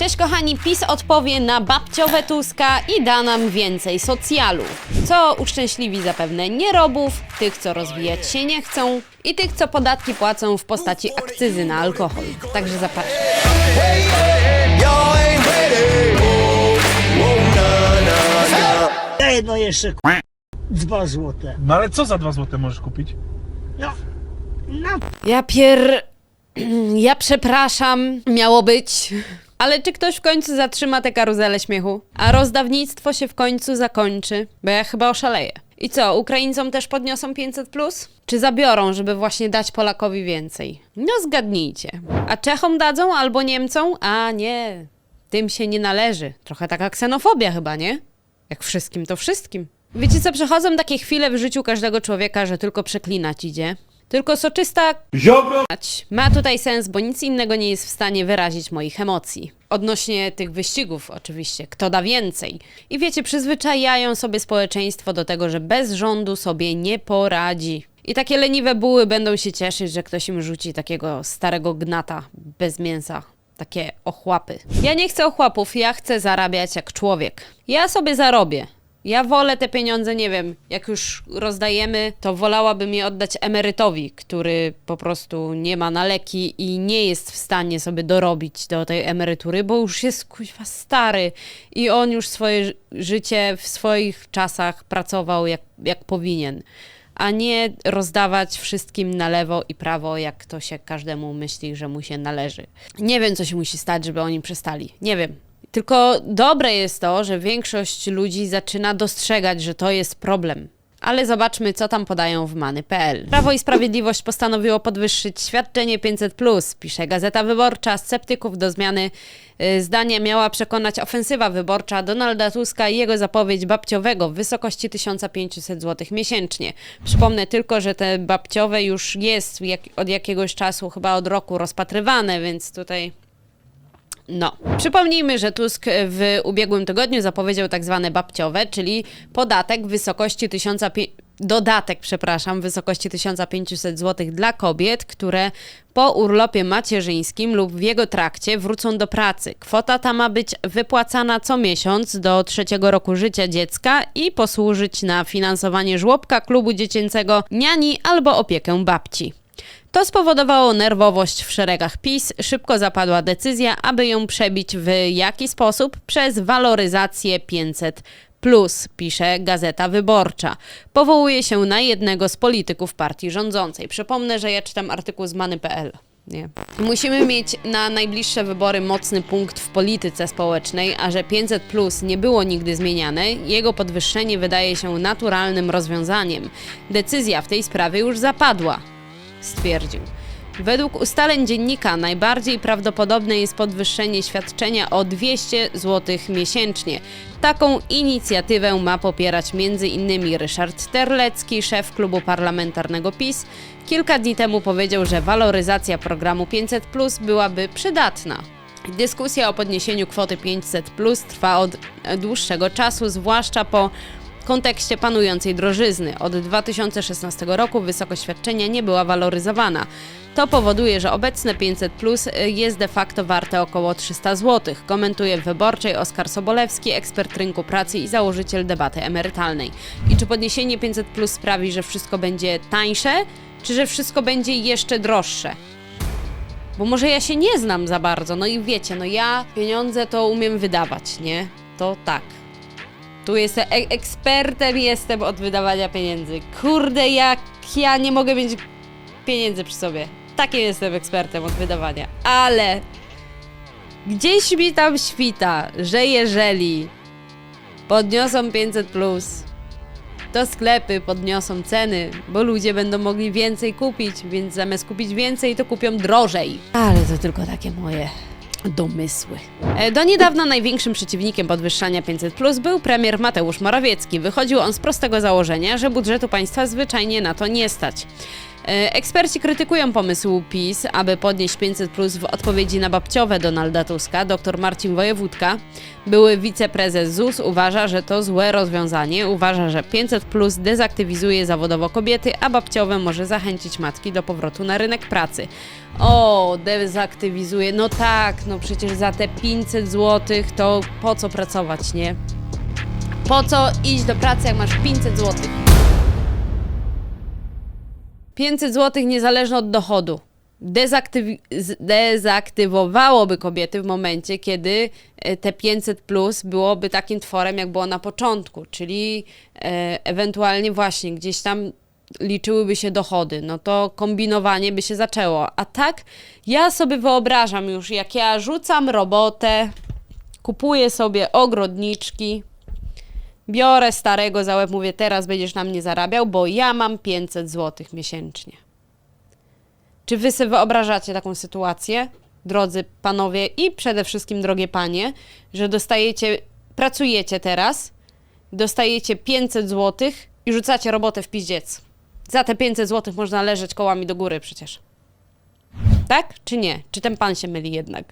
Cześć kochani, PiS odpowie na babciowe Tuska i da nam więcej socjalu. Co uszczęśliwi zapewne nierobów, tych co rozwijać się nie chcą i tych co podatki płacą w postaci akcyzy na alkohol. Także zapraszam. Ja jedno jeszcze k***, dwa złote. No ale co za dwa złote możesz kupić? No, no Ja pier... Ja przepraszam, miało być. Ale czy ktoś w końcu zatrzyma tę karuzelę śmiechu? A rozdawnictwo się w końcu zakończy? Bo ja chyba oszaleję. I co, Ukraińcom też podniosą 500 plus? Czy zabiorą, żeby właśnie dać Polakowi więcej? No zgadnijcie. A Czechom dadzą albo Niemcom? A nie, tym się nie należy. Trochę taka ksenofobia chyba, nie? Jak wszystkim to wszystkim. Wiecie co, przechodzą takie chwile w życiu każdego człowieka, że tylko przeklinać idzie. Tylko soczysta ma tutaj sens, bo nic innego nie jest w stanie wyrazić moich emocji. Odnośnie tych wyścigów, oczywiście, kto da więcej. I wiecie, przyzwyczajają sobie społeczeństwo do tego, że bez rządu sobie nie poradzi. I takie leniwe buły będą się cieszyć, że ktoś im rzuci takiego starego gnata bez mięsa. Takie ochłapy. Ja nie chcę ochłapów, ja chcę zarabiać jak człowiek. Ja sobie zarobię. Ja wolę te pieniądze, nie wiem, jak już rozdajemy, to wolałabym je oddać emerytowi, który po prostu nie ma na leki i nie jest w stanie sobie dorobić do tej emerytury, bo już jest kuźwa stary i on już swoje ży- życie w swoich czasach pracował jak, jak powinien. A nie rozdawać wszystkim na lewo i prawo, jak to się każdemu myśli, że mu się należy. Nie wiem, co się musi stać, żeby oni przestali. Nie wiem. Tylko dobre jest to, że większość ludzi zaczyna dostrzegać, że to jest problem. Ale zobaczmy, co tam podają w many.pl. Prawo i Sprawiedliwość postanowiło podwyższyć świadczenie 500+, pisze Gazeta Wyborcza. Sceptyków do zmiany y, zdania miała przekonać ofensywa wyborcza Donalda Tuska i jego zapowiedź babciowego w wysokości 1500 zł miesięcznie. Przypomnę tylko, że te babciowe już jest jak, od jakiegoś czasu, chyba od roku rozpatrywane, więc tutaj no. Przypomnijmy, że Tusk w ubiegłym tygodniu zapowiedział tak zwane babciowe, czyli podatek w wysokości 1500 dodatek, przepraszam, w wysokości 1500 zł dla kobiet, które po urlopie macierzyńskim lub w jego trakcie wrócą do pracy. Kwota ta ma być wypłacana co miesiąc do trzeciego roku życia dziecka i posłużyć na finansowanie żłobka, klubu dziecięcego, niani albo opiekę babci. To spowodowało nerwowość w szeregach PiS. Szybko zapadła decyzja, aby ją przebić w jaki sposób? Przez waloryzację 500. Plus, pisze Gazeta Wyborcza. Powołuje się na jednego z polityków partii rządzącej. Przypomnę, że ja czytam artykuł z many.pl. Nie. Musimy mieć na najbliższe wybory mocny punkt w polityce społecznej, a że 500 plus nie było nigdy zmieniane, jego podwyższenie wydaje się naturalnym rozwiązaniem. Decyzja w tej sprawie już zapadła stwierdził. Według ustaleń dziennika najbardziej prawdopodobne jest podwyższenie świadczenia o 200 zł miesięcznie. Taką inicjatywę ma popierać m.in. Ryszard Terlecki, szef klubu parlamentarnego PiS. Kilka dni temu powiedział, że waloryzacja programu 500 Plus byłaby przydatna. Dyskusja o podniesieniu kwoty 500 plus trwa od dłuższego czasu, zwłaszcza po kontekście panującej drożyzny. Od 2016 roku wysokość świadczenia nie była waloryzowana. To powoduje, że obecne 500 plus jest de facto warte około 300 zł, komentuje w Wyborczej Oskar Sobolewski, ekspert rynku pracy i założyciel debaty emerytalnej. I czy podniesienie 500 plus sprawi, że wszystko będzie tańsze, czy że wszystko będzie jeszcze droższe? Bo może ja się nie znam za bardzo, no i wiecie, no ja pieniądze to umiem wydawać, nie? To tak. Tu jestem, e- ekspertem jestem od wydawania pieniędzy. Kurde, jak ja nie mogę mieć pieniędzy przy sobie. Takim jestem ekspertem od wydawania. Ale gdzieś mi tam świta, że jeżeli podniosą 500 plus, to sklepy podniosą ceny, bo ludzie będą mogli więcej kupić, więc zamiast kupić więcej, to kupią drożej. Ale to tylko takie moje domysły. E, Do niedawna największym przeciwnikiem podwyższania 500 plus był premier Mateusz Morawiecki. Wychodził on z prostego założenia, że budżetu państwa zwyczajnie na to nie stać. E, Eksperci krytykują pomysł PiS, aby podnieść 500 plus w odpowiedzi na babciowe Donalda Tuska. Dr Marcin Wojewódka, były wiceprezes ZUS, uważa, że to złe rozwiązanie. Uważa, że 500 plus dezaktywizuje zawodowo kobiety, a babciowe może zachęcić matki do powrotu na rynek pracy. O, dezaktywizuje. No tak, no przecież za te 500 zł to po co pracować, nie? Po co iść do pracy, jak masz 500 zł? 500 zł niezależnie od dochodu. Z- dezaktywowałoby kobiety w momencie, kiedy e, te 500 plus byłoby takim tworem, jak było na początku, czyli e, ewentualnie właśnie gdzieś tam liczyłyby się dochody, no to kombinowanie by się zaczęło. A tak, ja sobie wyobrażam już, jak ja rzucam robotę, kupuję sobie ogrodniczki, biorę starego za łeb, mówię, teraz będziesz na mnie zarabiał, bo ja mam 500 zł miesięcznie. Czy wy sobie wyobrażacie taką sytuację, drodzy panowie i przede wszystkim drogie panie, że dostajecie, pracujecie teraz, dostajecie 500 zł i rzucacie robotę w pizdziec. Za te 500 zł można leżeć kołami do góry przecież. Tak czy nie? Czy ten pan się myli jednak?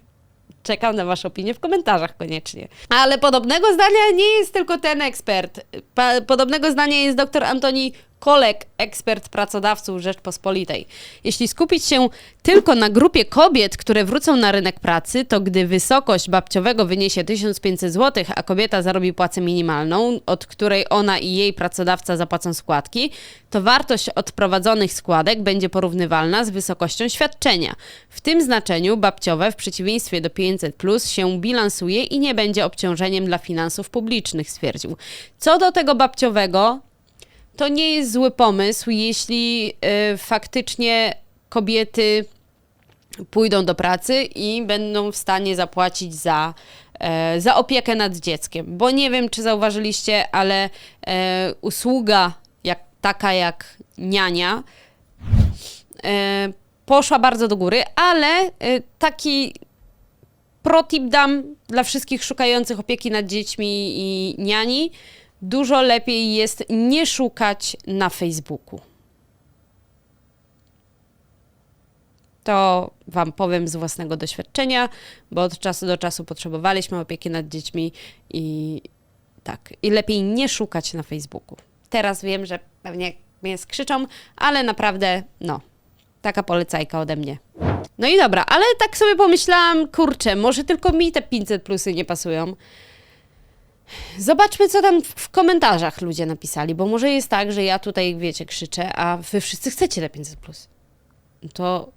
Czekam na Wasze opinie w komentarzach koniecznie. Ale podobnego zdania nie jest tylko ten ekspert. Pa- podobnego zdania jest dr Antoni Kolek, ekspert pracodawców Rzeczpospolitej. Jeśli skupić się tylko na grupie kobiet, które wrócą na rynek pracy, to gdy wysokość babciowego wyniesie 1500 zł, a kobieta zarobi płacę minimalną, od której ona i jej pracodawca zapłacą składki, to wartość odprowadzonych składek będzie porównywalna z wysokością świadczenia. W tym znaczeniu babciowe w przeciwieństwie do 500 plus się bilansuje i nie będzie obciążeniem dla finansów publicznych, stwierdził. Co do tego babciowego, to nie jest zły pomysł, jeśli y, faktycznie kobiety pójdą do pracy i będą w stanie zapłacić za, e, za opiekę nad dzieckiem. Bo nie wiem, czy zauważyliście, ale e, usługa jak, taka jak niania e, poszła bardzo do góry, ale taki protip dam dla wszystkich szukających opieki nad dziećmi i niani. Dużo lepiej jest nie szukać na Facebooku. To Wam powiem z własnego doświadczenia, bo od czasu do czasu potrzebowaliśmy opieki nad dziećmi i tak, i lepiej nie szukać na Facebooku. Teraz wiem, że pewnie mnie skrzyczą, ale naprawdę, no, taka polecajka ode mnie. No i dobra, ale tak sobie pomyślałam, kurczę, może tylko mi te 500 plusy nie pasują. Zobaczmy, co tam w- komentarzach ludzie napisali, bo może jest tak, że ja tutaj, wiecie, krzyczę, a wy wszyscy chcecie te 500 plus. To,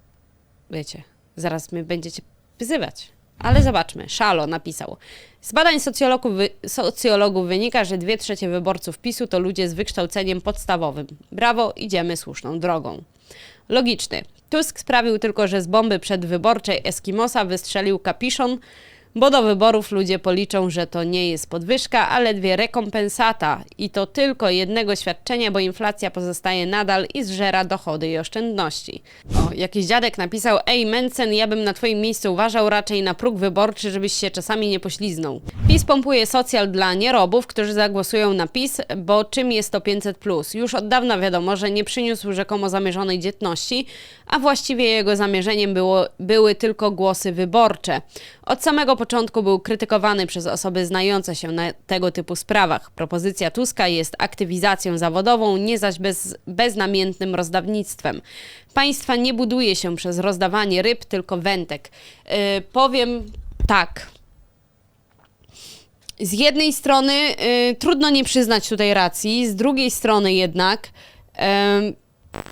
wiecie, zaraz mnie będziecie wyzywać. Ale zobaczmy. Szalo napisał. Z badań socjologów, wy, socjologów wynika, że dwie trzecie wyborców PiSu to ludzie z wykształceniem podstawowym. Brawo, idziemy słuszną drogą. Logiczny. Tusk sprawił tylko, że z bomby przedwyborczej Eskimosa wystrzelił kapiszon, bo do wyborów ludzie policzą, że to nie jest podwyżka, a ledwie rekompensata i to tylko jednego świadczenia, bo inflacja pozostaje nadal i zżera dochody i oszczędności. O, jakiś dziadek napisał, ej Mencen, ja bym na twoim miejscu uważał raczej na próg wyborczy, żebyś się czasami nie pośliznął. PiS pompuje socjal dla nierobów, którzy zagłosują na PiS, bo czym jest to 500+. Plus? Już od dawna wiadomo, że nie przyniósł rzekomo zamierzonej dzietności, a właściwie jego zamierzeniem było, były tylko głosy wyborcze. Od samego początku był krytykowany przez osoby znające się na tego typu sprawach. Propozycja Tuska jest aktywizacją zawodową, nie zaś bez, beznamiętnym rozdawnictwem. Państwa nie buduje się przez rozdawanie ryb, tylko wętek. Yy, powiem tak. Z jednej strony y, trudno nie przyznać tutaj racji, z drugiej strony jednak em,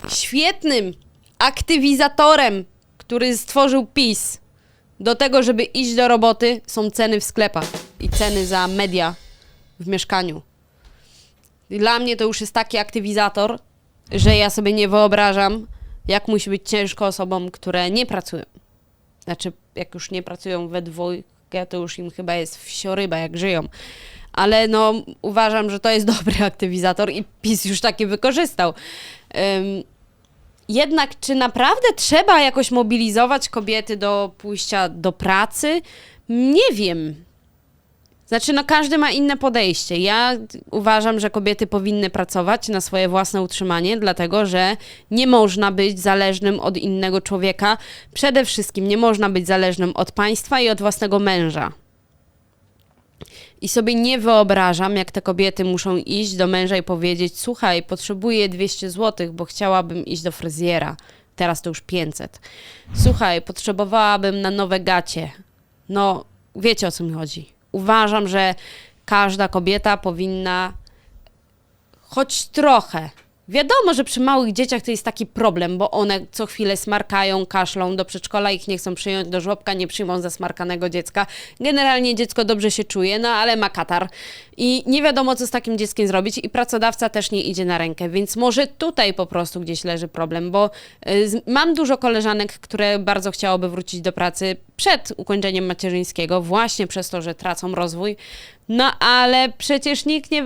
świetnym aktywizatorem, który stworzył PiS do tego, żeby iść do roboty, są ceny w sklepach i ceny za media w mieszkaniu. Dla mnie to już jest taki aktywizator, że ja sobie nie wyobrażam, jak musi być ciężko osobom, które nie pracują. Znaczy, jak już nie pracują we dwójkę, to już im chyba jest wsioryba, jak żyją. Ale no, uważam, że to jest dobry aktywizator i PiS już taki wykorzystał. Ym, jednak, czy naprawdę trzeba jakoś mobilizować kobiety do pójścia do pracy? Nie wiem. Znaczy, no każdy ma inne podejście. Ja uważam, że kobiety powinny pracować na swoje własne utrzymanie, dlatego że nie można być zależnym od innego człowieka. Przede wszystkim nie można być zależnym od państwa i od własnego męża. I sobie nie wyobrażam, jak te kobiety muszą iść do męża i powiedzieć: Słuchaj, potrzebuję 200 zł, bo chciałabym iść do fryzjera. Teraz to już 500. Słuchaj, potrzebowałabym na nowe gacie. No, wiecie o co mi chodzi. Uważam, że każda kobieta powinna choć trochę. Wiadomo, że przy małych dzieciach to jest taki problem, bo one co chwilę smarkają, kaszlą do przedszkola, ich nie chcą przyjąć do żłobka, nie przyjmą zasmarkanego dziecka. Generalnie dziecko dobrze się czuje, no ale ma katar i nie wiadomo, co z takim dzieckiem zrobić i pracodawca też nie idzie na rękę, więc może tutaj po prostu gdzieś leży problem, bo y, mam dużo koleżanek, które bardzo chciałoby wrócić do pracy przed ukończeniem macierzyńskiego, właśnie przez to, że tracą rozwój, no ale przecież nikt nie,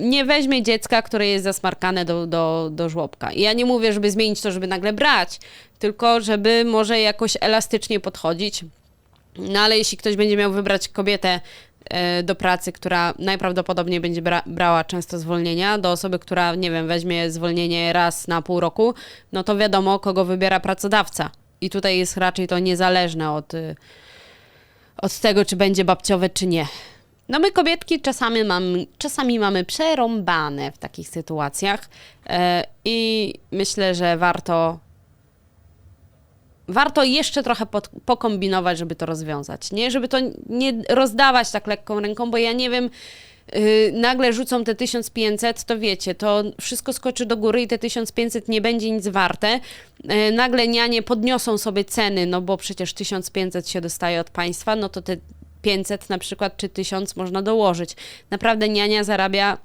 nie weźmie dziecka, które jest zasmarkane do, do, do żłobka. I ja nie mówię, żeby zmienić to, żeby nagle brać, tylko żeby może jakoś elastycznie podchodzić. No ale jeśli ktoś będzie miał wybrać kobietę e, do pracy, która najprawdopodobniej będzie bra- brała często zwolnienia, do osoby, która, nie wiem, weźmie zwolnienie raz na pół roku, no to wiadomo, kogo wybiera pracodawca. I tutaj jest raczej to niezależne od, y, od tego, czy będzie babciowe, czy nie. No my kobietki czasami, mam, czasami mamy przerąbane w takich sytuacjach e, i myślę, że warto warto jeszcze trochę pod, pokombinować, żeby to rozwiązać, nie? Żeby to nie rozdawać tak lekką ręką, bo ja nie wiem, yy, nagle rzucą te 1500, to wiecie, to wszystko skoczy do góry i te 1500 nie będzie nic warte. Yy, nagle nianie podniosą sobie ceny, no bo przecież 1500 się dostaje od państwa, no to te 500 na przykład czy 1000 można dołożyć. Naprawdę niania zarabia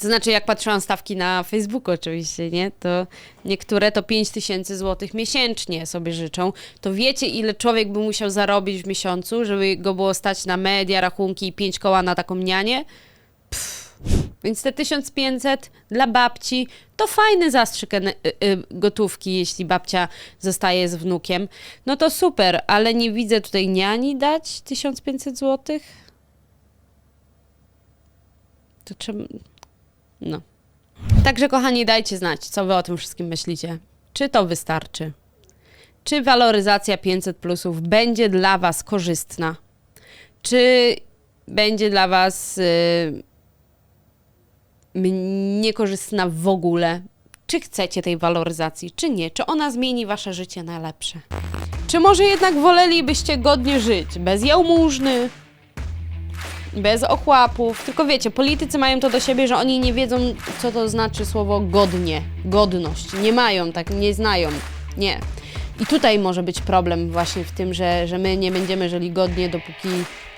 To znaczy, jak patrzyłam stawki na Facebooku oczywiście, nie? To niektóre to 5 tysięcy złotych miesięcznie sobie życzą. To wiecie, ile człowiek by musiał zarobić w miesiącu, żeby go było stać na media, rachunki i 5 koła na taką nianię? Więc te 1500 dla babci to fajny zastrzyk y, y, gotówki, jeśli babcia zostaje z wnukiem. No to super, ale nie widzę tutaj niani dać 1500 złotych. To czym... No. Także kochani, dajcie znać, co wy o tym wszystkim myślicie. Czy to wystarczy? Czy waloryzacja 500 plusów będzie dla was korzystna? Czy będzie dla was y, m- niekorzystna w ogóle? Czy chcecie tej waloryzacji, czy nie? Czy ona zmieni wasze życie na lepsze? Czy może jednak wolelibyście godnie żyć, bez jałmużny, bez okłapów. Tylko wiecie, politycy mają to do siebie, że oni nie wiedzą, co to znaczy słowo godnie, godność. Nie mają, tak nie znają. Nie. I tutaj może być problem właśnie w tym, że, że my nie będziemy żyli godnie, dopóki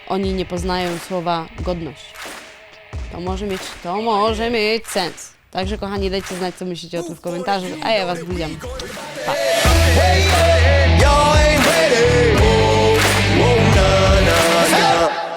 oni nie poznają słowa godność. To może mieć, to może mieć sens. Także kochani, dajcie znać, co myślicie o tym w komentarzu, a ja was ain't ready.